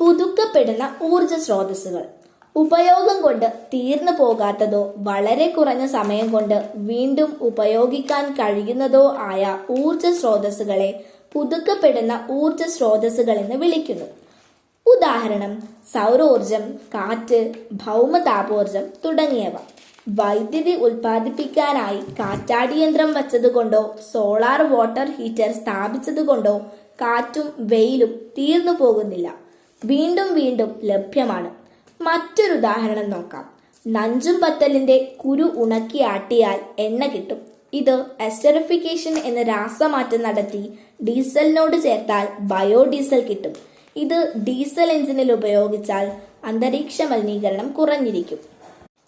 പുതുക്കപ്പെടുന്ന ഊർജ സ്രോതസ്സുകൾ. ഉപയോഗം കൊണ്ട് തീർന്നു പോകാത്തതോ വളരെ കുറഞ്ഞ സമയം കൊണ്ട് വീണ്ടും ഉപയോഗിക്കാൻ കഴിയുന്നതോ ആയ ഊർജ സ്രോതസ്സുകളെ പുതുക്കപ്പെടുന്ന ഊർജ സ്രോതസ്സുകൾ എന്ന് വിളിക്കുന്നു. ഉദാഹരണം സൗരോർജം കാറ്റ് ഭൗമതാപോർജം തുടങ്ങിയവ. വൈദ്യുതി ഉൽപ്പാദിപ്പിക്കാനായി കാറ്റാടിയന്ത്രം വച്ചതുകൊണ്ടോ സോളാർ വാട്ടർ ഹീറ്റർ സ്ഥാപിച്ചതുകൊണ്ടോ കാറ്റും വെയിലും തീർന്നു പോകുന്നില്ല. വീണ്ടും വീണ്ടും ലഭ്യമാണ്. മറ്റൊരു ഉദാഹരണം നോക്കാം. നഞ്ചും പത്തലിന്റെ കുരു ഉണക്കി ആട്ടിയാൽ എണ്ണ കിട്ടും. ഇത് എസ്റ്ററിഫിക്കേഷൻ എന്ന രാസമാറ്റം നടത്തി ഡീസലിനോട് ചേർത്താൽ ബയോഡീസൽ കിട്ടും. ഇത് ഡീസൽ എഞ്ചിനിൽ ഉപയോഗിച്ചാൽ അന്തരീക്ഷ മലിനീകരണം കുറഞ്ഞിരിക്കും.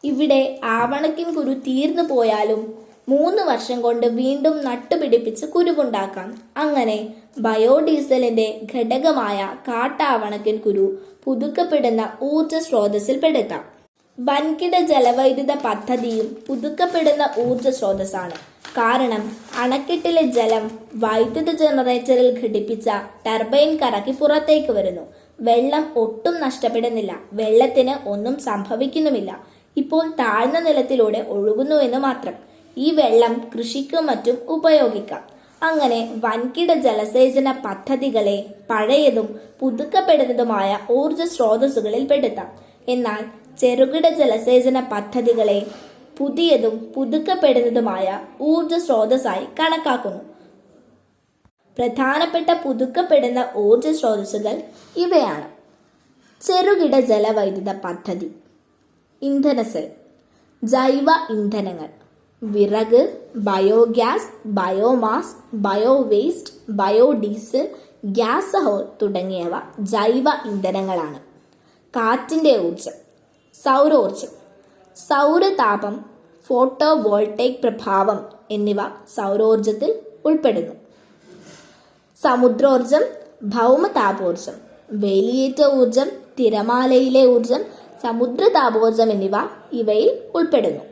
ഇവിടെ ആവണക്കിൻ കുരു തീർന്നു പോയാലും മൂന്ന് വർഷം കൊണ്ട് വീണ്ടും നട്ടുപിടിപ്പിച്ച് കുരുവുണ്ടാക്കാം. അങ്ങനെ ബയോഡീസലിന്റെ ഘടകമായ കാട്ടാവണക്കിൻ കുരു പുതുക്കപ്പെടുന്ന ഊർജ സ്രോതസ്സിൽ പെടുത്താം വൻകിട ജലവൈദ്യുത പദ്ധതിയും പുതുക്കപ്പെടുന്ന ഊർജ സ്രോതസ്സാണ് കാരണം അണക്കെട്ടിലെ ജലം വൈദ്യുത ജനറേറ്ററിൽ ഘടിപ്പിച്ച ടർബൈൻ കറക്കി പുറത്തേക്ക് വരുന്നു. വെള്ളം ഒട്ടും നഷ്ടപ്പെടുന്നില്ല. വെള്ളത്തിന് ഒന്നും സംഭവിക്കുന്നുമില്ല. ഇപ്പോൾ താഴ്ന്ന നിലത്തിലൂടെ ഒഴുകുന്നു എന്ന് മാത്രം. ഈ വെള്ളം കൃഷിക്കും മറ്റും ഉപയോഗിക്കാം. അങ്ങനെ വൻകിട ജലസേചന പദ്ധതികളെ പഴയതും പുതുക്കപ്പെടുന്നതുമായ ഊർജ സ്രോതസ്സുകളിൽ പെടുത്താം. എന്നാൽ ചെറുകിട ജലസേചന പദ്ധതികളെ പുതിയതും പുതുക്കപ്പെടുന്നതുമായ ഊർജ സ്രോതസ്സായി കണക്കാക്കുന്നു. പ്രധാനപ്പെട്ട പുതുക്കപ്പെടുന്ന ഊർജ സ്രോതസ്സുകൾ ഇവയാണ്. ചെറുകിട ജലവൈദ്യുത പദ്ധതി ഇന്ധനസെൽ ജൈവ ഇന്ധനങ്ങൾ വിറക് biogas biomass bio waste biodiesel gasohol തുടങ്ങിയവ ജൈവ ഇന്ധനങ്ങളാണ്. കാറ്റിന്റെ ഊർജം സൗരോർജം സൗരതാപം ഫോട്ടോ വോൾട്ടേക് പ്രഭാവം എന്നിവ സൗരോർജത്തിൽ ഉൾപ്പെടുന്നു. സമുദ്രോർജം ഭൗമതാപോർജം വേലിയേറ്റ ഊർജം തിരമാലയിലെ ഊർജം സമുദ്രതാപോർജം എന്നിവ ഇവയിൽ ഉൾപ്പെടുന്നു.